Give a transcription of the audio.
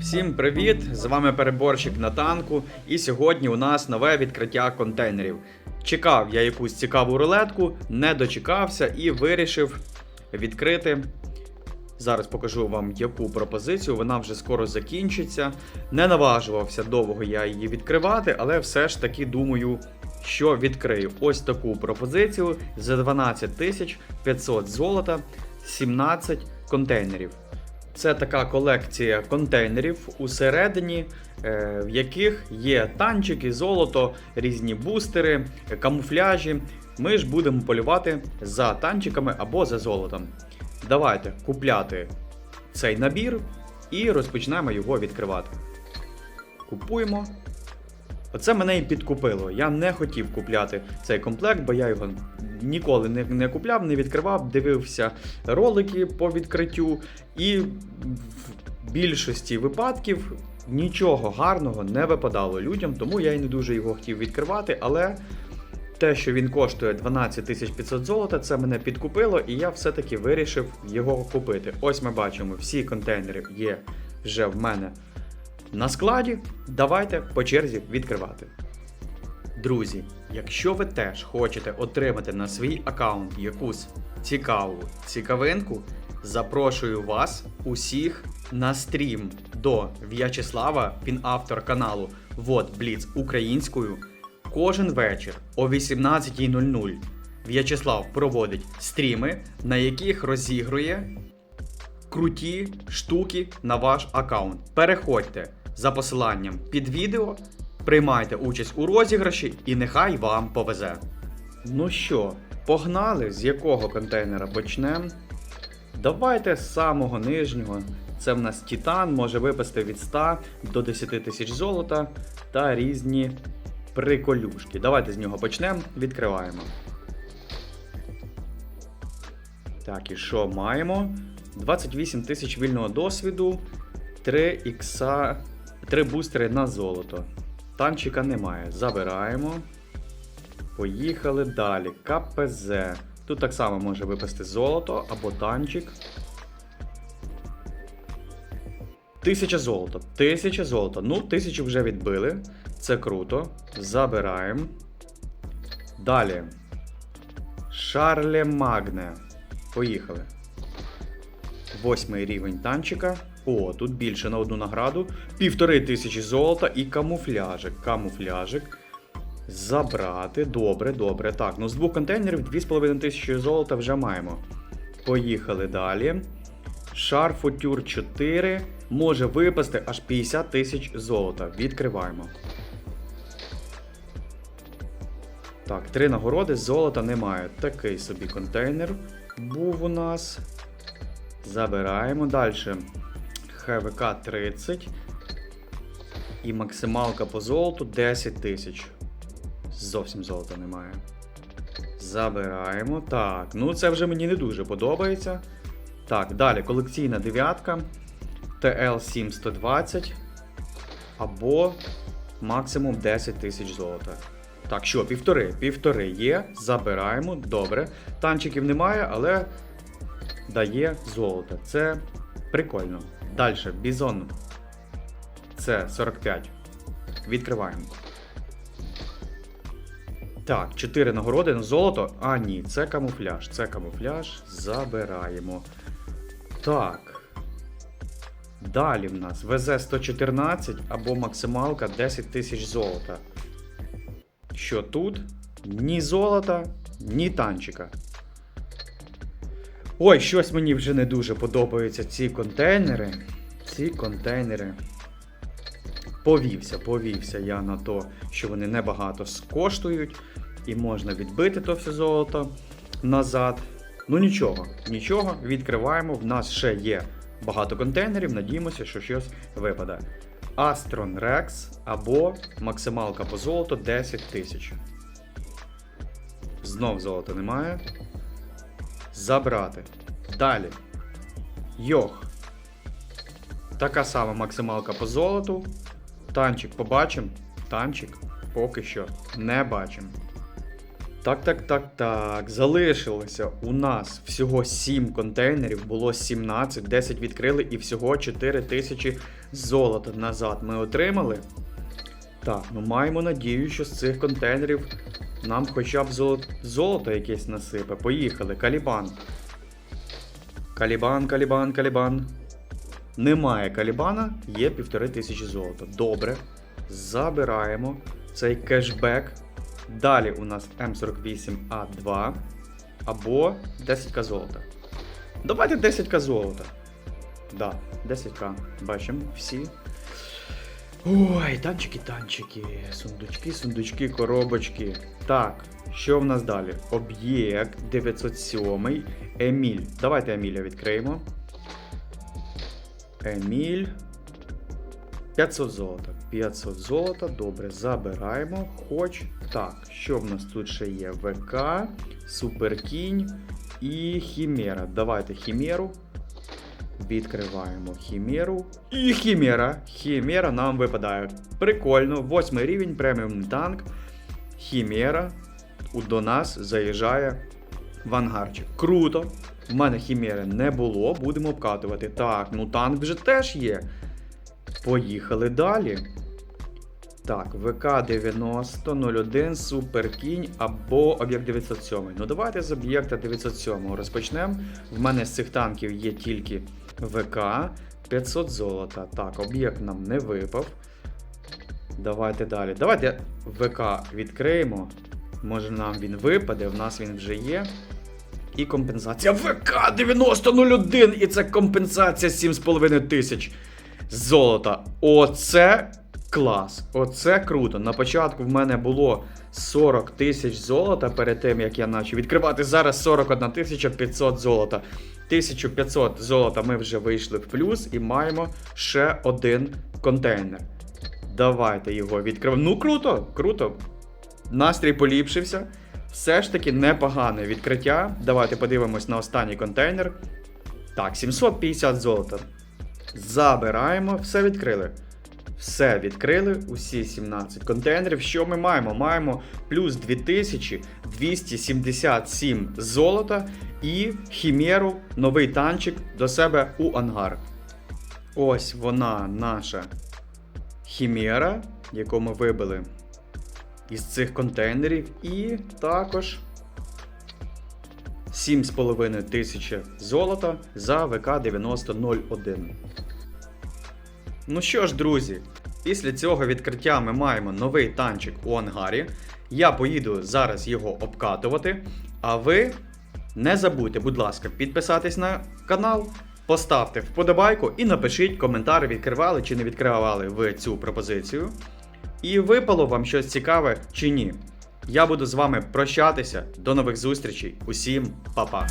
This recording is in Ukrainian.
Всім привіт! З вами переборщик на танку. І сьогодні у нас нове відкриття контейнерів. Чекав я якусь цікаву рулетку, не дочекався і вирішив відкрити. Зараз покажу вам яку пропозицію. Вона вже скоро закінчиться. Не наважувався довго я її відкривати, але все ж таки думаю, що відкрию ось таку пропозицію за 12 тисяч 500 золота, 17 контейнерів. Це така колекція контейнерів усередині, е, в яких є танчики, золото, різні бустери, камуфляжі. Ми ж будемо полювати за танчиками або за золотом. Давайте купляти цей набір і розпочнемо його відкривати. Купуємо. Оце мене і підкупило. Я не хотів купляти цей комплект, бо я його ніколи не, не купляв, не відкривав, дивився ролики по відкриттю, і в більшості випадків нічого гарного не випадало людям, тому я і не дуже його хотів відкривати, але. Те, що він коштує 12 500 золота, це мене підкупило, і я все-таки вирішив його купити. Ось ми бачимо, всі контейнери є вже в мене на складі. Давайте по черзі відкривати. Друзі, якщо ви теж хочете отримати на свій аккаунт якусь цікаву цікавинку, запрошую вас усіх на стрім до В'ячеслава, він автор каналу Вот Бліц українською. Кожен вечір о 18.00 В'ячеслав проводить стріми, на яких розігрує круті штуки на ваш аккаунт. Переходьте за посиланням під відео, приймайте участь у розіграші і нехай вам повезе. Ну що, погнали, з якого контейнера почнемо? Давайте з самого нижнього. Це в нас Титан, може випасти від 100 до 10 тисяч золота та різні приколюшки. Давайте з нього почнемо, відкриваємо. Так, і що маємо? 28 тисяч вільного досвіду, 3 ікса, 3 бустери на золото. Танчика немає. Забираємо. Поїхали далі. КПЗ. Тут так само може випасти золото або танчик. Тисяча золота. Тисяча золота. Ну, тисячу вже відбили. Це круто. Забираємо. Далі. Шарле Магне. Поїхали. Восьмий рівень танчика. О, тут більше на одну награду. Півтори тисячі золота і камуфляжик. Камуфляжик. Забрати. Добре, добре. Так, ну з двох контейнерів 2,5 тисячі золота вже маємо. Поїхали далі. Шар Футюр 4 може випасти аж 50 тисяч золота. Відкриваємо. Так, три нагороди, золота немає. Такий собі контейнер був у нас. Забираємо далі. ХВК 30. І максималка по золоту 10 тисяч. Зовсім золота немає. Забираємо. Так, ну це вже мені не дуже подобається. Так, далі колекційна дев'ятка. TL7120. Або максимум 10 тисяч золота. Так, що, півтори. Півтори є. Забираємо. Добре. Танчиків немає, але дає золото. Це прикольно. Далі, бізон. Це 45. Відкриваємо. Так, 4 нагороди на золото. А, ні, це камуфляж. Це камуфляж. Забираємо. Так. Далі в нас ВЗ-114 або максималка 10 тисяч золота. Що тут? Ні золота, ні танчика. Ой, щось мені вже не дуже подобаються ці контейнери. Ці контейнери. Повівся, повівся я на то, що вони небагато коштують, і можна відбити то все золото назад. Ну нічого, нічого, відкриваємо. В нас ще є багато контейнерів, надіємося, що щось випаде. Astron Rex або максималка по золоту 10 тисяч. Знов золота немає. Забрати. Далі. Йох. Така сама максималка по золоту. Танчик побачимо. Танчик поки що не бачимо. Так, так, так, так. Залишилося у нас всього 7 контейнерів, було 17, 10 відкрили і всього 4 тисячі золота назад ми отримали. Так, ну маємо надію, що з цих контейнерів нам хоча б золото, золото якесь насипе. Поїхали, калібан. Калібан, калібан, калібан. Немає калібана, є півтори тисячі золота. Добре. Забираємо цей кешбек. Далі у нас М48А2 або 10к золота. Давайте 10к золота. Да, 10к. Бачимо всі. Ой, танчики, танчики, сундучки, сундучки, коробочки. Так, що в нас далі? Об'єкт 907. Еміль. Давайте Еміля відкриємо. Еміль. 500 золота. 500 золота, добре, забираємо. Хоч так, що в нас тут ще є? ВК, Суперкінь і Хімера. Давайте Хімеру. Відкриваємо Хімеру. І Хімера. Хімера нам випадає. Прикольно. Восьмий рівень, преміум танк. Хімера до нас заїжджає в ангарчик. Круто. В мене хімери не було, будемо обкатувати. Так, ну танк вже теж є. Поїхали далі. Так, ВК-9001, Суперкінь або об'єкт 907. Ну давайте з об'єкта 907 розпочнемо. В мене з цих танків є тільки ВК 500 золота. Так, об'єкт нам не випав. Давайте далі. Давайте ВК відкриємо. Може нам він випаде, в нас він вже є. І компенсація ВК 9001! І це компенсація 7,5 тисяч золота. Оце клас. Оце круто. На початку в мене було 40 тисяч золота перед тим, як я почав відкривати. Зараз 41 тисяча 500 золота. 1500 золота ми вже вийшли в плюс і маємо ще один контейнер. Давайте його відкриваємо. Ну круто, круто. Настрій поліпшився. Все ж таки непогане відкриття. Давайте подивимось на останній контейнер. Так, 750 золота. Забираємо, все відкрили. Все відкрили, усі 17 контейнерів. Що ми маємо? Маємо плюс 2277 золота і хімеру, новий танчик до себе у ангар. Ось вона, наша хімера, яку ми вибили із цих контейнерів. І також 7,5 тисячі золота за ВК-9001. Ну що ж, друзі, після цього відкриття ми маємо новий танчик у ангарі. Я поїду зараз його обкатувати. А ви не забудьте, будь ласка, підписатись на канал, поставте вподобайку і напишіть коментар, відкривали чи не відкривали ви цю пропозицію. І випало вам щось цікаве чи ні. Я буду з вами прощатися. До нових зустрічей. Усім па-па.